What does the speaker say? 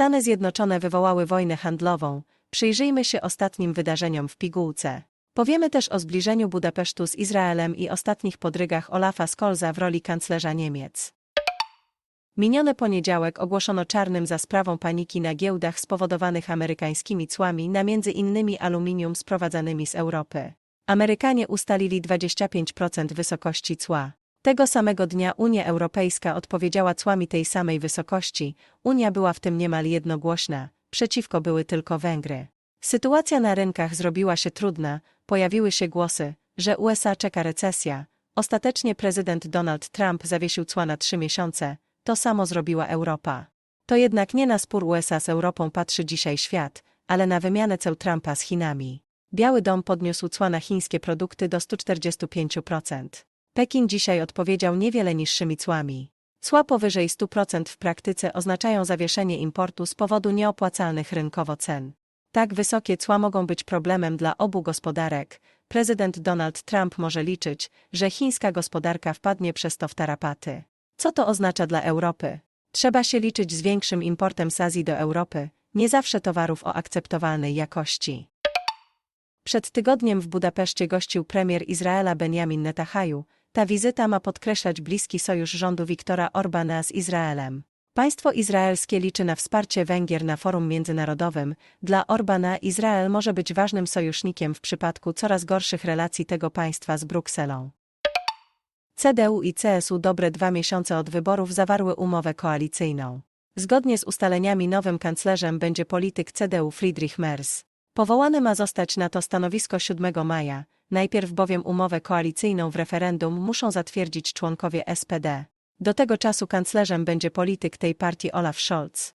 Stany Zjednoczone wywołały wojnę handlową. Przyjrzyjmy się ostatnim wydarzeniom w pigułce. Powiemy też o zbliżeniu Budapesztu z Izraelem i ostatnich podrygach Olafa Scholza w roli kanclerza Niemiec. Miniony poniedziałek ogłoszono czarnym za sprawą paniki na giełdach spowodowanych amerykańskimi cłami na innymi aluminium sprowadzanymi z Europy. Amerykanie ustalili 25% wysokości cła. Tego samego dnia Unia Europejska odpowiedziała cłami tej samej wysokości. Unia była w tym niemal jednogłośna, przeciwko były tylko Węgry. Sytuacja na rynkach zrobiła się trudna, pojawiły się głosy, że USA czeka recesja. Ostatecznie prezydent Donald Trump zawiesił cła na trzy miesiące, to samo zrobiła Europa. To jednak nie na spór USA z Europą patrzy dzisiaj świat, ale na wymianę ceł Trumpa z Chinami. Biały Dom podniósł cła na chińskie produkty do 145%. Pekin dzisiaj odpowiedział niewiele niższymi cłami. Cła powyżej 100% w praktyce oznaczają zawieszenie importu z powodu nieopłacalnych rynkowo cen. Tak wysokie cła mogą być problemem dla obu gospodarek. Prezydent Donald Trump może liczyć, że chińska gospodarka wpadnie przez to w tarapaty. Co to oznacza dla Europy? Trzeba się liczyć z większym importem z Azji do Europy, nie zawsze towarów o akceptowalnej jakości. Przed tygodniem w Budapeszcie gościł premier Izraela Benjamin Netanyahu. Ta wizyta ma podkreślać bliski sojusz rządu Viktora Orbana z Izraelem. Państwo izraelskie liczy na wsparcie Węgier na forum międzynarodowym. Dla Orbana Izrael może być ważnym sojusznikiem w przypadku coraz gorszych relacji tego państwa z Brukselą. CDU i CSU dobre dwa miesiące od wyborów zawarły umowę koalicyjną. Zgodnie z ustaleniami nowym kanclerzem będzie polityk CDU Friedrich Merz. Powołany ma zostać na to stanowisko 7 maja, najpierw bowiem umowę koalicyjną w referendum muszą zatwierdzić członkowie SPD. Do tego czasu kanclerzem będzie polityk tej partii Olaf Scholz.